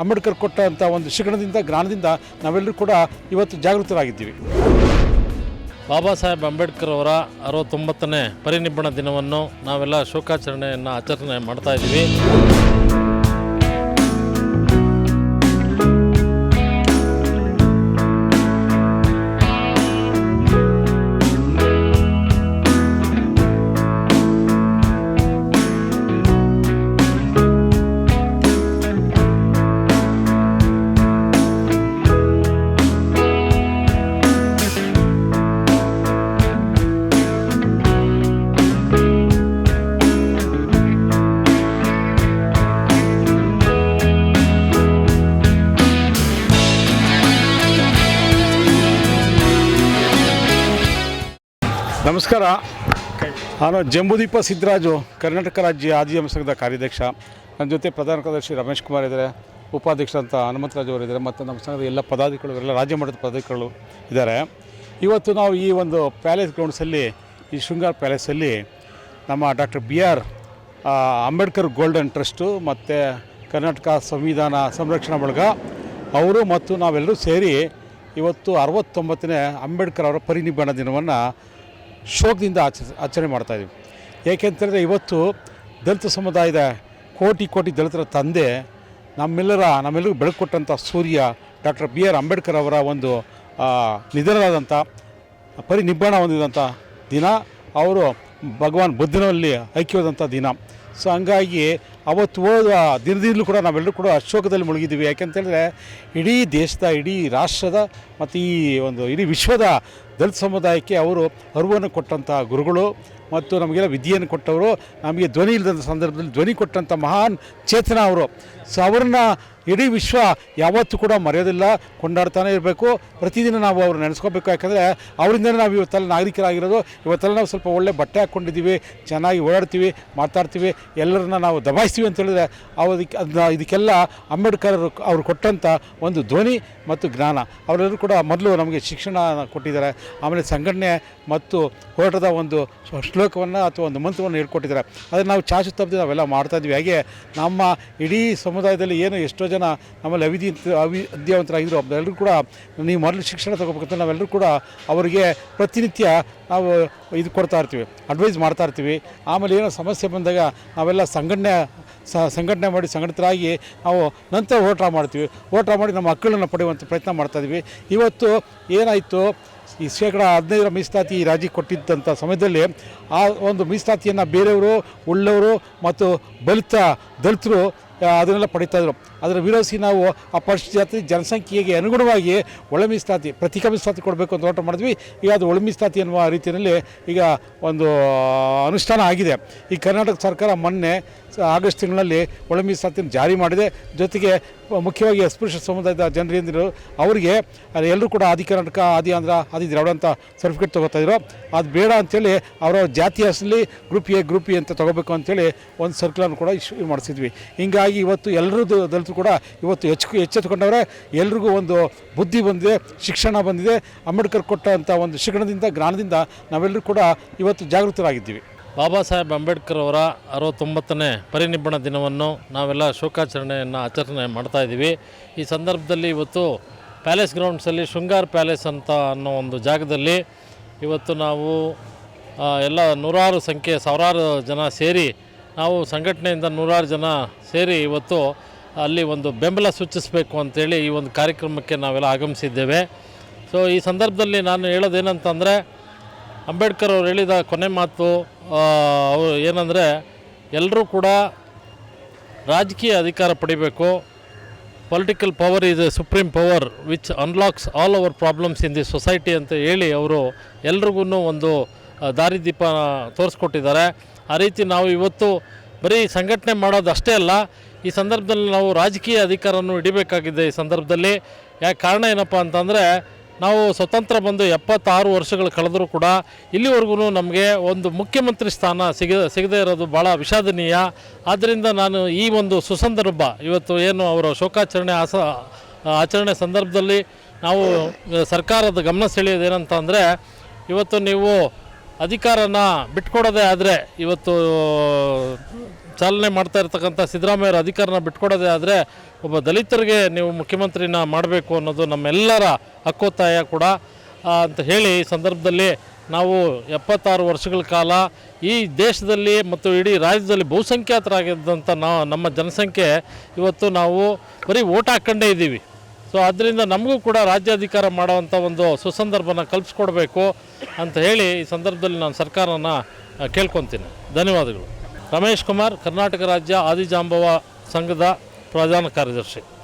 ಅಂಬೇಡ್ಕರ್ ಕೊಟ್ಟಂಥ ಒಂದು ಶಿಕ್ಷಣದಿಂದ ಜ್ಞಾನದಿಂದ ನಾವೆಲ್ಲರೂ ಕೂಡ ಇವತ್ತು ಜಾಗೃತರಾಗಿದ್ದೀವಿ. ಬಾಬಾ ಸಾಹೇಬ್ ಅಂಬೇಡ್ಕರ್ ಅವರ ಅರವತ್ತೊಂಬತ್ತನೇ ಪರಿನಿಬ್ಬಣ ದಿನವನ್ನು ನಾವೆಲ್ಲ ಶೋಕಾಚರಣೆಯನ್ನು ಆಚರಣೆ ಮಾಡ್ತಾ ಇದ್ದೀವಿ. ನಮಸ್ಕಾರ. ನಾನು ಜಂಬುದೀಪ ಸಿದ್ದರಾಜು ಕರ್ನಾಟಕ ರಾಜ್ಯ ಆದಿ ಸಂಘದ ಕಾರ್ಯಾಧ್ಯಕ್ಷ. ನನ್ನ ಜೊತೆ ಪ್ರಧಾನ ಕಾರ್ಯದರ್ಶಿ ರಮೇಶ್ ಕುಮಾರ್ ಇದ್ದಾರೆ ಉಪಾಧ್ಯಕ್ಷರಂತ ಹನುಮಂತರಾಜ್ ಅವರು ಇದ್ದಾರೆ ಮತ್ತು ನಮ್ಮ ಸಂಘದ ಎಲ್ಲ ಪದಾಧಿಕಾರಿಗಳು, ಎಲ್ಲ ರಾಜ್ಯ ಮಟ್ಟದ ಪದಾಧಿಕಾರಿಗಳು ಇದ್ದಾರೆ. ಇವತ್ತು ನಾವು ಈ ಒಂದು ಪ್ಯಾಲೇಸ್ ಗ್ರೌಂಡ್ಸಲ್ಲಿ, ಈ ಶೃಂಗಾರ್ ಪ್ಯಾಲೇಸಲ್ಲಿ ನಮ್ಮ doctor B R Ambedkar golden trust ಮತ್ತು ಕರ್ನಾಟಕ ಸಂವಿಧಾನ ಸಂರಕ್ಷಣಾ ಬಳಗ, ಅವರು ಮತ್ತು ನಾವೆಲ್ಲರೂ ಸೇರಿ ಇವತ್ತು ಅರವತ್ತೊಂಬತ್ತನೇ ಅಂಬೇಡ್ಕರ್ ಅವರ ಪರಿನಿಬ್ಬಣ ದಿನವನ್ನು ಶೋಕದಿಂದ ಆಚ ಆಚರಣೆ ಮಾಡ್ತಾಯಿದ್ದೀವಿ ಏಕೆಂತಂದರೆ ಇವತ್ತು ದಲಿತ ಸಮುದಾಯದ ಕೋಟಿ ಕೋಟಿ ದಲಿತರ ತಂದೆ ನಮ್ಮೆಲ್ಲರ, ನಮ್ಮೆಲ್ಲರಿಗೂ ಬೆಳಕು ಕೊಟ್ಟಂಥ ಸೂರ್ಯ ಡಾಕ್ಟರ್ ಬಿ ಆರ್ ಅಂಬೇಡ್ಕರ್ ಅವರ ಒಂದು ನಿಧನರಾದಂಥ ಪರಿನಿಬ್ಬಾಣ ಹೊಂದಿದಂಥ ದಿನ, ಅವರು ಭಗವಾನ್ ಬುದ್ಧನಲ್ಲಿ ಐಕ್ಯವಾದಂಥ ದಿನ. ಸೊ ಹಂಗಾಗಿ ಅವತ್ತು ಹೋದ ದಿನದಿಂದಲೂ ಕೂಡ ನಾವೆಲ್ಲರೂ ಕೂಡ ಅಶೋಕದಲ್ಲಿ ಮುಳುಗಿದ್ದೀವಿ. ಯಾಕೆಂತೇಳಿದ್ರೆ ಇಡೀ ದೇಶದ, ಇಡೀ ರಾಷ್ಟ್ರದ ಮತ್ತು ಈ ಒಂದು, ಇಡೀ ವಿಶ್ವದ ದಲಿತ ಸಮುದಾಯಕ್ಕೆ ಅವರು ಅರಿವನ್ನು ಕೊಟ್ಟಂತಹ ಗುರುಗಳು ಮತ್ತು ನಮಗೆಲ್ಲ ವಿದ್ಯೆಯನ್ನು ಕೊಟ್ಟವರು, ನಮಗೆ ಧ್ವನಿ ಇಲ್ಲದಂಥ ಸಂದರ್ಭದಲ್ಲಿ ಧ್ವನಿ ಕೊಟ್ಟಂಥ ಮಹಾನ್ ಚೇತನ ಅವರು. ಸೊ ಅವ್ರನ್ನ ಇಡೀ ವಿಶ್ವ ಯಾವತ್ತೂ ಕೂಡ ಮರೆಯೋದಿಲ್ಲ, ಕೊಂಡಾಡ್ತಾನೆ ಇರಬೇಕು. ಪ್ರತಿದಿನ ನಾವು ಅವ್ರು ನೆನೆಸ್ಕೋಬೇಕು. ಯಾಕಂದರೆ ಅವರಿಂದಲೇ ನಾವು ಇವತ್ತೆಲ್ಲ ನಾಗರಿಕರಾಗಿರೋದು. ಇವತ್ತೆಲ್ಲ ನಾವು ಸ್ವಲ್ಪ ಒಳ್ಳೆ ಬಟ್ಟೆ ಹಾಕ್ಕೊಂಡಿದ್ದೀವಿ, ಚೆನ್ನಾಗಿ ಓಡಾಡ್ತೀವಿ, ಮಾತಾಡ್ತೀವಿ, ಎಲ್ಲರನ್ನ ನಾವು ದಬಾಯಿಸ್ತೀವಿ ಅಂತ ಹೇಳಿದ್ರೆ ಅದನ್ನ ಇದಕ್ಕೆಲ್ಲ ಅಂಬೇಡ್ಕರ್ ಅವರು ಕೊಟ್ಟಂಥ ಒಂದು ಧ್ವನಿ ಮತ್ತು ಜ್ಞಾನ. ಅವರೆಲ್ಲರೂ ಕೂಡ ಮೊದಲು ನಮಗೆ ಶಿಕ್ಷಣ ಕೊಟ್ಟಿದ್ದಾರೆ. ಆಮೇಲೆ ಸಂಘಟನೆ ಮತ್ತು ಹೋರಾಟದ ಒಂದು ಶ್ಲೋಕವನ್ನು ಅಥವಾ ಒಂದು ಮಂತ್ರವನ್ನು ಹೇಳ್ಕೊಟ್ಟಿದ್ದಾರೆ. ಅದನ್ನು ನಾವು ಚಾಚು ತಪ್ಪದೆ ನಾವೆಲ್ಲ ಮಾಡ್ತಾ ಇದ್ವಿ ಹಾಗೆ ನಮ್ಮ ಇಡೀ ಸಮುದಾಯದಲ್ಲಿ ಏನು ಎಷ್ಟೋ ಜನ ಆಮೇಲೆ ಅವಿಧಿ ಅವಿ ವಿದ್ಯಾವಂತರಾಗಿದ್ದರು ಅವರೆಲ್ಲರೂ ಕೂಡ ನೀವು ಮೊದಲು ಶಿಕ್ಷಣ ತಗೋಬೇಕಂತ ನಾವೆಲ್ಲರೂ ಕೂಡ ಅವರಿಗೆ ಪ್ರತಿನಿತ್ಯ ನಾವು ಇದು ಕೊಡ್ತಾ ಇರ್ತೀವಿ ಅಡ್ವೈಸ್ ಮಾಡ್ತಾ ಇರ್ತೀವಿ. ಆಮೇಲೆ ಏನೋ ಸಮಸ್ಯೆ ಬಂದಾಗ ನಾವೆಲ್ಲ ಸಂಘಟನೆ ಸಂಘಟನೆ ಮಾಡಿ ಸಂಘಟಿತರಾಗಿ ನಾವು ನಂತರ ಹೋರಾಟ ಮಾಡ್ತೀವಿ. ಹೋರಾಟ ಮಾಡಿ ನಮ್ಮ ಮಕ್ಕಳನ್ನು ಪಡೆಯುವಂಥ ಪ್ರಯತ್ನ ಮಾಡ್ತಾಯಿದ್ವಿ ಇವತ್ತು ಏನಾಯಿತು, ಈ ಶೇಕಡ ಹದಿನೈದರ ಮೀಸಲಾತಿ ಈ ರಾಜ್ಯಕ್ಕೆ ಕೊಟ್ಟಿದ್ದಂಥ ಸಮಯದಲ್ಲಿ ಆ ಒಂದು ಮೀಸಲಾತಿಯನ್ನು ಬೇರೆಯವರು, ಉಳ್ಳವರು ಮತ್ತು ಬಲಿತ ದಲಿತರು ಅದನ್ನೆಲ್ಲ ಪಡಿತಾ ಇದ್ರು. ಅದರ ವಿರೋಧಿಸಿ ನಾವು ಆ ಪರಿಶಿಷ್ಟ ಜಾತಿ ಜನಸಂಖ್ಯೆಗೆ ಅನುಗುಣವಾಗಿ ಒಳ ಮೀಸಲಾತಿ ಕೊಡಬೇಕು ಅಂತ ಹೋರಾಟ ಮಾಡಿದ್ವಿ. ಈಗ ಅದು ಒಳ ಮೀಸಲಾತಿ ಎನ್ನುವ ರೀತಿಯಲ್ಲಿ ಈಗ ಒಂದು ಅನುಷ್ಠಾನ ಆಗಿದೆ. ಈ ಕರ್ನಾಟಕ ಸರ್ಕಾರ ಮೊನ್ನೆ ಆಗಸ್ಟ್ ತಿಂಗಳಲ್ಲಿ ಒಳ ಮೀಸಲಾತಿಯನ್ನು ಜಾರಿ ಮಾಡಿದೆ. ಜೊತೆಗೆ ಮುಖ್ಯವಾಗಿ ಅಸ್ಪೃಶ್ಯ ಸಮುದಾಯದ ಜನರಿಂದ ಅವರಿಗೆ ಎಲ್ಲರೂ ಕೂಡ ಆದಿ ಕರ್ನಾಟಕ, ಆದಿ ಆಂಧ್ರ, ಆದಿ ದ್ರಾವಿಡ ಅಂತ ಸರ್ಟಿಫಿಕೇಟ್ ತೊಗೋತಾ ಇದ್ರು. ಅದು ಬೇಡ ಅಂಥೇಳಿ ಅವರ ಜಾತಿ ಹೆಸರಲ್ಲಿ ಗ್ರೂಪ್ ಎ ಗ್ರೂಪ್ ಎ ಅಂತ ತೊಗೋಬೇಕು ಅಂಥೇಳಿ ಒಂದು ಸರ್ಕ್ಯುಲರ್ ಕೂಡ ಇಶ್ಯೂ ಮಾಡಿಸಿದ್ವಿ. ಹಿಂಗಾಗಿ ಇವತ್ತು ಎಲ್ಲರದ್ದು ದಲಿತರು ಕೂಡ ಇವತ್ತು ಹೆಚ್ಚು ಎಚ್ಚೆತ್ತುಕೊಂಡವ್ರೆ ಎಲ್ರಿಗೂ ಒಂದು ಬುದ್ಧಿ ಬಂದಿದೆ, ಶಿಕ್ಷಣ ಬಂದಿದೆ. ಅಂಬೇಡ್ಕರ್ ಕೊಟ್ಟಂಥ ಒಂದು ಶಿಕ್ಷಣದಿಂದ ಜ್ಞಾನದಿಂದ ನಾವೆಲ್ಲರೂ ಕೂಡ ಇವತ್ತು ಜಾಗೃತರಾಗಿದ್ದೀವಿ. ಬಾಬಾ ಸಾಹೇಬ್ ಅಂಬೇಡ್ಕರ್ ಅವರ ಅರವತ್ತೊಂಬತ್ತನೇ ಪರಿನಿಬ್ಬಣ ದಿನವನ್ನು ನಾವೆಲ್ಲ ಶೋಕಾಚರಣೆಯನ್ನು ಆಚರಣೆ ಮಾಡ್ತಾ ಇದ್ದೀವಿ. ಈ ಸಂದರ್ಭದಲ್ಲಿ ಇವತ್ತು ಪ್ಯಾಲೇಸ್ ಗ್ರೌಂಡ್ಸಲ್ಲಿ ಶೃಂಗಾರ್ ಪ್ಯಾಲೇಸ್ ಅಂತ ಅನ್ನೋ ಒಂದು ಜಾಗದಲ್ಲಿ ಇವತ್ತು ನಾವು ಎಲ್ಲ ನೂರಾರು ಸಂಖ್ಯೆ ಸಾವಿರಾರು ಜನ ಸೇರಿ ನಾವು ಸಂಘಟನೆಯಿಂದ ನೂರಾರು ಜನ ಸೇರಿ ಇವತ್ತು ಅಲ್ಲಿ ಒಂದು ಬೆಂಬಲ ಸೂಚಿಸಬೇಕು ಅಂತೇಳಿ ಈ ಒಂದು ಕಾರ್ಯಕ್ರಮಕ್ಕೆ ನಾವೆಲ್ಲ ಆಗಮಿಸಿದ್ದೇವೆ. ಸೊ ಈ ಸಂದರ್ಭದಲ್ಲಿ ನಾನು ಹೇಳೋದೇನಂತಂದರೆ, ಅಂಬೇಡ್ಕರ್ ಅವರು ಹೇಳಿದ ಕೊನೆ ಮಾತು ಅವರು ಏನಂದರೆ, ಎಲ್ಲರೂ ಕೂಡ ರಾಜಕೀಯ ಅಧಿಕಾರ ಪಡಿಬೇಕು. Political power is a supreme power which unlocks all our problems in the society ಅಂತ ಹೇಳಿ ಅವರು ಎಲ್ರಿಗೂ ಒಂದು ದಾರಿದೀಪ ತೋರಿಸ್ಕೊಟ್ಟಿದ್ದಾರೆ. ಆ ರೀತಿ ನಾವು ಇವತ್ತು ಬರೀ ಸಂಘಟನೆ ಮಾಡೋದು ಅಷ್ಟೇ ಅಲ್ಲ, ಈ ಸಂದರ್ಭದಲ್ಲಿ ನಾವು ರಾಜಕೀಯ ಅಧಿಕಾರವನ್ನು ಹಿಡಿಬೇಕಾಗಿದೆ ಈ ಸಂದರ್ಭದಲ್ಲಿ. ಯಾಕೆ ಕಾರಣ ಏನಪ್ಪ ಅಂತಂದರೆ, ನಾವು ಸ್ವತಂತ್ರ ಬಂದು ಎಪ್ಪತ್ತಾರು ವರ್ಷಗಳು ಕಳೆದರೂ ಕೂಡ ಇಲ್ಲಿವರೆಗೂ ನಮಗೆ ಒಂದು ಮುಖ್ಯಮಂತ್ರಿ ಸ್ಥಾನ ಸಿಗ ಸಿಗದೇ ಇರೋದು ಭಾಳ ವಿಷಾದನೀಯ. ಆದ್ದರಿಂದ ನಾನು ಈ ಒಂದು ಸುಸಂದರ್ಭ, ಇವತ್ತು ಏನು ಅವರ ಶೋಕಾಚರಣೆ ಆಸ, ಆಚರಣೆ ಸಂದರ್ಭದಲ್ಲಿ ನಾವು ಸರ್ಕಾರದ ಗಮನ ಸೆಳೆಯೋದು ಏನಂತ ಅಂದರೆ ಇವತ್ತು ನೀವು ಅಧಿಕಾರನ ಬಿಟ್ಕೊಡೋದೇ ಆದರೆ ಇವತ್ತು ಚಾಲನೆ ಮಾಡ್ತಾ ಇರ್ತಕ್ಕಂಥ ಸಿದ್ದರಾಮಯ್ಯರ ಅಧಿಕಾರನ ಬಿಟ್ಕೊಡೋದೇ ಆದರೆ ಒಬ್ಬ ದಲಿತರಿಗೆ ನೀವು ಮುಖ್ಯಮಂತ್ರಿನ ಮಾಡಬೇಕು ಅನ್ನೋದು ನಮ್ಮೆಲ್ಲರ ಹಕ್ಕೊತ್ತಾಯ ಕೂಡ. ಅಂತ ಹೇಳಿ ಈ ಸಂದರ್ಭದಲ್ಲಿ ನಾವು ಎಪ್ಪತ್ತಾರು ವರ್ಷಗಳ ಕಾಲ ಈ ದೇಶದಲ್ಲಿ ಮತ್ತು ಇಡೀ ರಾಜ್ಯದಲ್ಲಿ ಬಹುಸಂಖ್ಯಾತರಾಗಿದ್ದಂಥ ನಮ್ಮ ಜನಸಂಖ್ಯೆ ಇವತ್ತು ನಾವು ಬರೀ ಓಟ್ ಹಾಕ್ಕೊಂಡೇ ಇದ್ದೀವಿ. ಸೊ ಅದರಿಂದ ನಮಗೂ ಕೂಡ ರಾಜ್ಯಾಧಿಕಾರ ಮಾಡುವಂಥ ಒಂದು ಸುಸಂದರ್ಭನ ಕಲ್ಪಿಸ್ಕೊಡ್ಬೇಕು ಅಂತ ಹೇಳಿ ಈ ಸಂದರ್ಭದಲ್ಲಿ ನಾನು ಸರ್ಕಾರನ ಕೇಳ್ಕೊತೀನಿ. ಧನ್ಯವಾದಗಳು. ರಮೇಶ್ ಕುಮಾರ್, ಕರ್ನಾಟಕ ರಾಜ್ಯ ಆದಿಜಾಂಬವ ಸಂಘದ ಪ್ರಧಾನ ಕಾರ್ಯದರ್ಶಿ.